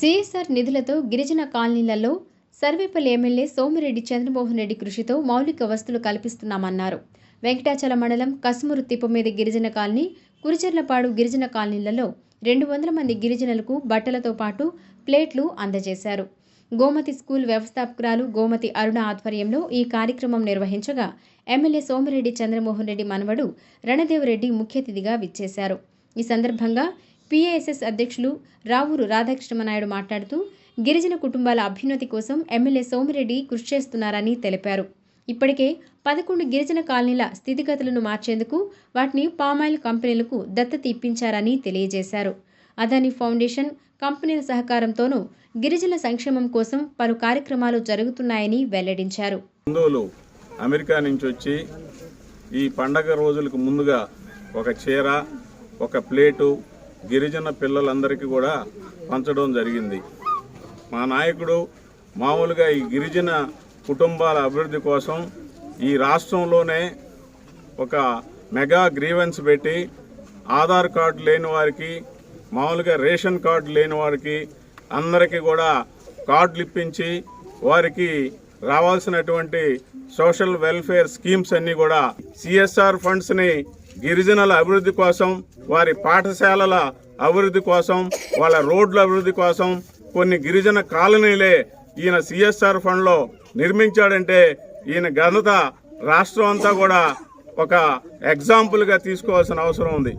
CSR నిధులతో గిరిజన కాలనీలలో సర్వేపల్లి ఎమ్మెల్యే సోమిరెడ్డి చంద్రమోహన్ రెడ్డి కృషితో మౌలిక వసతులు కల్పిస్తున్నామన్నారు. వెంకటాచల మండలం కసుమూరు తిప్పమీద గిరిజన కాలనీ కురిచెర్లపాడు గిరిజన కాలనీలలో రెండు వందల మంది గిరిజనులకు బట్టలతో పాటు ప్లేట్లు అందజేశారు. గోమతి స్కూల్ వ్యవస్థాపకురాలు గోమతి అరుణ ఆధ్వర్యంలో ఈ కార్యక్రమం నిర్వహించగా ఎమ్మెల్యే సోమిరెడ్డి చంద్రమోహన్ రెడ్డి మనవడు రణదేవరెడ్డి ముఖ్య అతిథిగా విచ్చేశారు. ఈ సందర్భంగా పిఏఎస్ఎస్ అధ్యక్షులు రావూరు రాధాకృష్ణమనాయుడు మాట్లాడుతూ గిరిజన కుటుంబాల అభ్యున్నతి కోసం ఎమ్మెల్యే సోమిరెడ్డి కృషి చేస్తున్నారని తెలిపారు. ఇప్పటికే పదకొండు గిరిజన కాలనీల స్థితిగతులను మార్చేందుకు వాటిని పామాయిల్ కంపెనీలకు దత్తత ఇప్పించారని తెలియజేశారు. అదాని ఫౌండేషన్ కంపెనీల సహకారంతోనూ గిరిజన సంక్షేమం కోసం పలు కార్యక్రమాలు జరుగుతున్నాయని వెల్లడించారు. అమెరికా నుంచి వచ్చి ఈ పండగ రోజులకు ముందుగా ఒక చీర ఒక ప్లేటు గిరిజన పిల్లలందరికీ కూడా పంచడం జరిగింది. మా నాయకుడు మామూలుగా ఈ గిరిజన కుటుంబాల అభివృద్ధి కోసం ఈ రాష్ట్రంలోనే ఒక మెగా గ్రీవెన్స్ పెట్టి ఆధార్ కార్డు లేని వారికి మామూలుగా రేషన్ కార్డు లేని వారికి అందరికీ కూడా కార్డులు ఇప్పించి వారికి రావాల్సినటువంటి సోషల్ వెల్ఫేర్ స్కీమ్స్ అన్నీ కూడా సిఎస్ఆర్ ఫండ్స్ని గిరిజనుల అభివృద్ధి కోసం వారి పాఠశాలల అభివృద్ధి కోసం వాళ్ళ రోడ్ల అభివృద్ధి కోసం కొన్ని గిరిజన కాలనీలే ఈయన సిఎస్ఆర్ ఫండ్లో నిర్మించాడంటే ఈయన ఘనత రాష్ట్రం అంతా కూడా ఒక ఎగ్జాంపుల్గా తీసుకోవాల్సిన అవసరం ఉంది.